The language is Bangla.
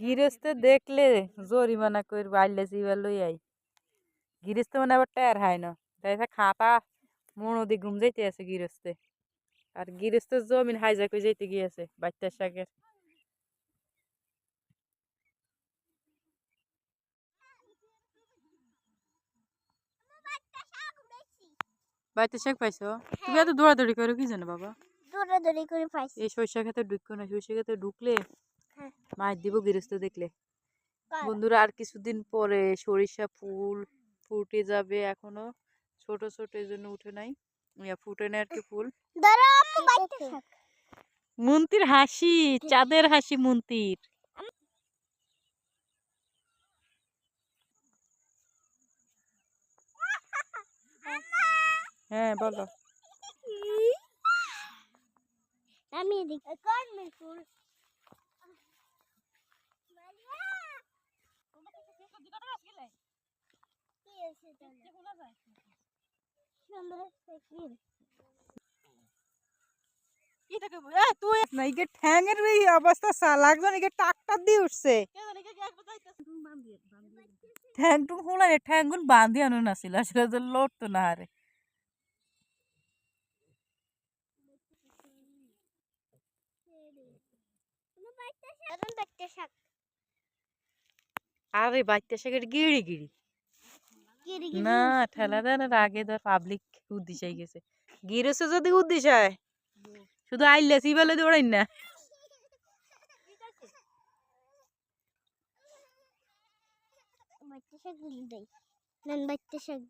গিরস্তে দেখলে জরিমানা করে বাইলে জিবার লই আই। গিরস্তে মানে আবার টের হয় না। তাই খাতা মনোদি ঘুম যাইতে আছে গিরস্তে আর গিরস্তের জমিন হাইজা করে যাইতে গিয়েছে বাচ্চার শাকের। বাড়িতে শাক পাইছো? তুমি এত দৌড়াদৌড়ি করো কি জানো বাবা? দৌড়াদৌড়ি করে পাইছি। এই সরিষা খেতে ঢুকো না সরিষা খেতে ঢুকলে মাছ দিব গৃহস্থ দেখলে। বন্ধুরা আর কিছুদিন পরে সরিষা ফুল ফুটে যাবে এখনও। ছোট ছোট এই জন্য উঠে নাই। ফুটে নাই আর কি ফুল। দাঁড়া আম্মু বাইতে থাক। মন্তির হাসি চাঁদের হাসি মন্তির। হ্যাঁ বলো। আমি ফুল তুই না ইকে ঠ্যাঙের এই অবস্থা টাকটার দিয়ে উঠছে। ঠ্যাং টুং হুলা রে ঠ্যাং গুন বাঁধি আনো নাছিল আসলে তো লড়তো না আরে। আরে বাচ্চা শাকের গিড়ি গিড়ি। না ঠেলা দেন আগে ধর পাবলিক উদ্দিশাই গেছে। গিরেছে যদি উদ্দিশায় শুধু আইলে সিবেলে দৌড়াই না। বাচ্চা শাক